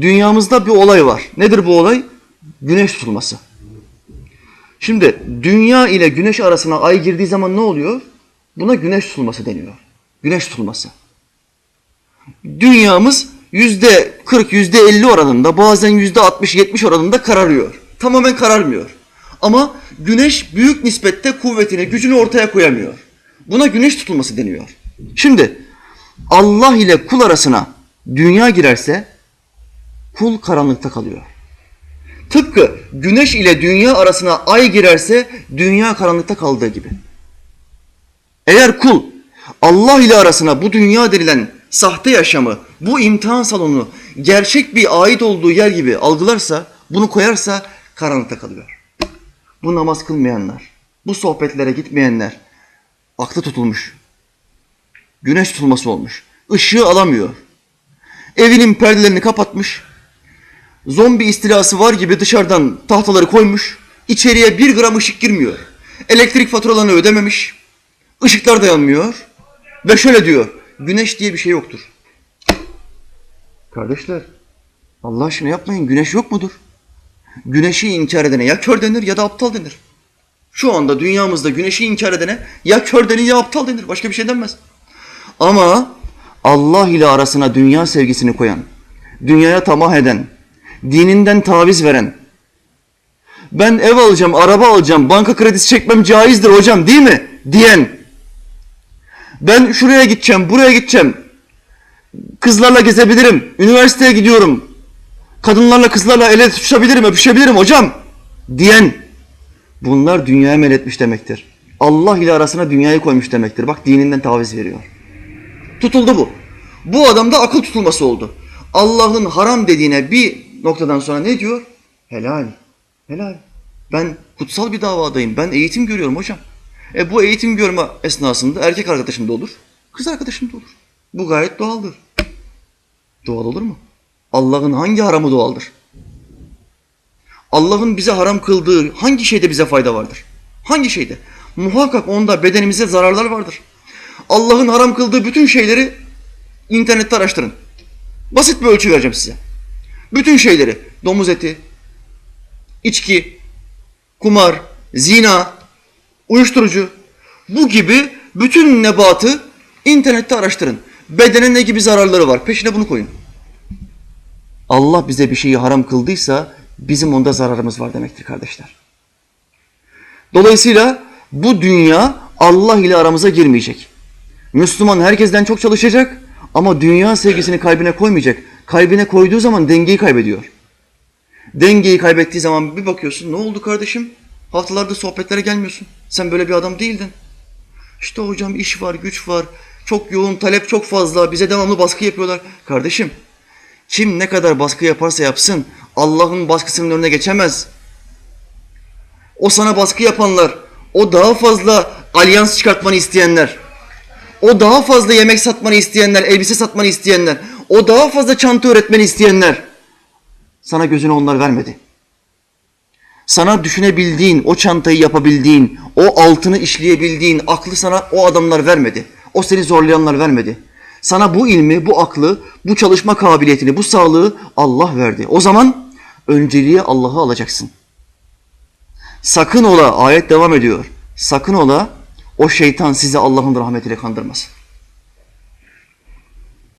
Dünyamızda bir olay var. Nedir bu olay? Güneş tutulması. Şimdi dünya ile güneş arasına ay girdiği zaman ne oluyor? Buna güneş tutulması deniyor. Güneş tutulması. Dünyamız yüzde 40, yüzde 50 oranında bazen yüzde 60, 70 oranında kararıyor. Tamamen kararmıyor. Ama güneş büyük nispette kuvvetini, gücünü ortaya koyamıyor. Buna güneş tutulması deniyor. Şimdi Allah ile kul arasına dünya girerse kul karanlıkta kalıyor. Tıpkı güneş ile dünya arasına ay girerse dünya karanlıkta kaldığı gibi. Eğer kul Allah ile arasına bu dünya denilen sahte yaşamı, bu imtihan salonunu gerçek bir ait olduğu yer gibi algılarsa, bunu koyarsa karanlıkta kalıyor. Bu namaz kılmayanlar, bu sohbetlere gitmeyenler aklı tutulmuş. Güneş tutulması olmuş. Işığı alamıyor. Evinin perdelerini kapatmış. Zombi istilası var gibi dışarıdan tahtaları koymuş. İçeriye bir gram ışık girmiyor. Elektrik faturalarını ödememiş. Işıklar da yanmıyor. Ve şöyle diyor. Güneş diye bir şey yoktur. Kardeşler Allah aşkına yapmayın. Güneş yok mudur? Güneşi inkar edene ya kör denir ya da aptal denir. Şu anda dünyamızda güneşi inkar edene ya kör denir ya aptal denir. Başka bir şey denmez. Ama Allah ile arasına dünya sevgisini koyan, dünyaya tamah eden, dininden taviz veren, ben ev alacağım, araba alacağım, banka kredisi çekmem caizdir hocam değil mi? Diyen, ben şuraya gideceğim, buraya gideceğim, kızlarla gezebilirim, üniversiteye gidiyorum, kadınlarla kızlarla el ele tutuşabilirim, öpüşebilirim hocam diyen, bunlar dünyaya mel etmiş demektir. Allah ile arasına dünyayı koymuş demektir. Bak dininden taviz veriyor. Tutuldu bu. Bu adamda akıl tutulması oldu. Allah'ın haram dediğine bir noktadan sonra ne diyor? Helal. Helal. Ben kutsal bir davadayım. Ben eğitim görüyorum hocam. E bu eğitim görme esnasında erkek arkadaşım da olur. Kız arkadaşım da olur. Bu gayet doğaldır. Doğal olur mu? Allah'ın hangi haramı doğaldır? Allah'ın bize haram kıldığı hangi şeyde bize fayda vardır? Hangi şeyde? Muhakkak onda bedenimize zararlar vardır. Allah'ın haram kıldığı bütün şeyleri internette araştırın. Basit bir ölçü vereceğim size. Bütün şeyleri, domuz eti, içki, kumar, zina, uyuşturucu, bu gibi bütün nebatı internette araştırın. Bedene ne gibi zararları var? Peşine bunu koyun. Allah bize bir şeyi haram kıldıysa bizim onda zararımız var demektir kardeşler. Dolayısıyla bu dünya Allah ile aramıza girmeyecek. Müslüman herkesten çok çalışacak ama dünya sevgisini kalbine koymayacak. Kalbine koyduğu zaman dengeyi kaybediyor. Dengeyi kaybettiği zaman bir bakıyorsun ne oldu kardeşim? Haftalarda sohbetlere gelmiyorsun. Sen böyle bir adam değildin. İşte hocam iş var, güç var. Çok yoğun, talep çok fazla. Bize devamlı baskı yapıyorlar. Kardeşim kim ne kadar baskı yaparsa yapsın Allah'ın baskısının önüne geçemez. O sana baskı yapanlar, o daha fazla alyans çıkartmanı isteyenler, o daha fazla yemek satmanı isteyenler, elbise satmanı isteyenler, o daha fazla çanta öğretmeni isteyenler sana gözünü onlar vermedi. Sana düşünebildiğin, o çantayı yapabildiğin, o altını işleyebildiğin aklı sana o adamlar vermedi. O seni zorlayanlar vermedi. Sana bu ilmi, bu aklı, bu çalışma kabiliyetini, bu sağlığı Allah verdi. O zaman önceliğe Allah'ı alacaksın. Sakın ola, ayet devam ediyor. Sakın ola o şeytan sizi Allah'ın rahmetiyle kandırmasın.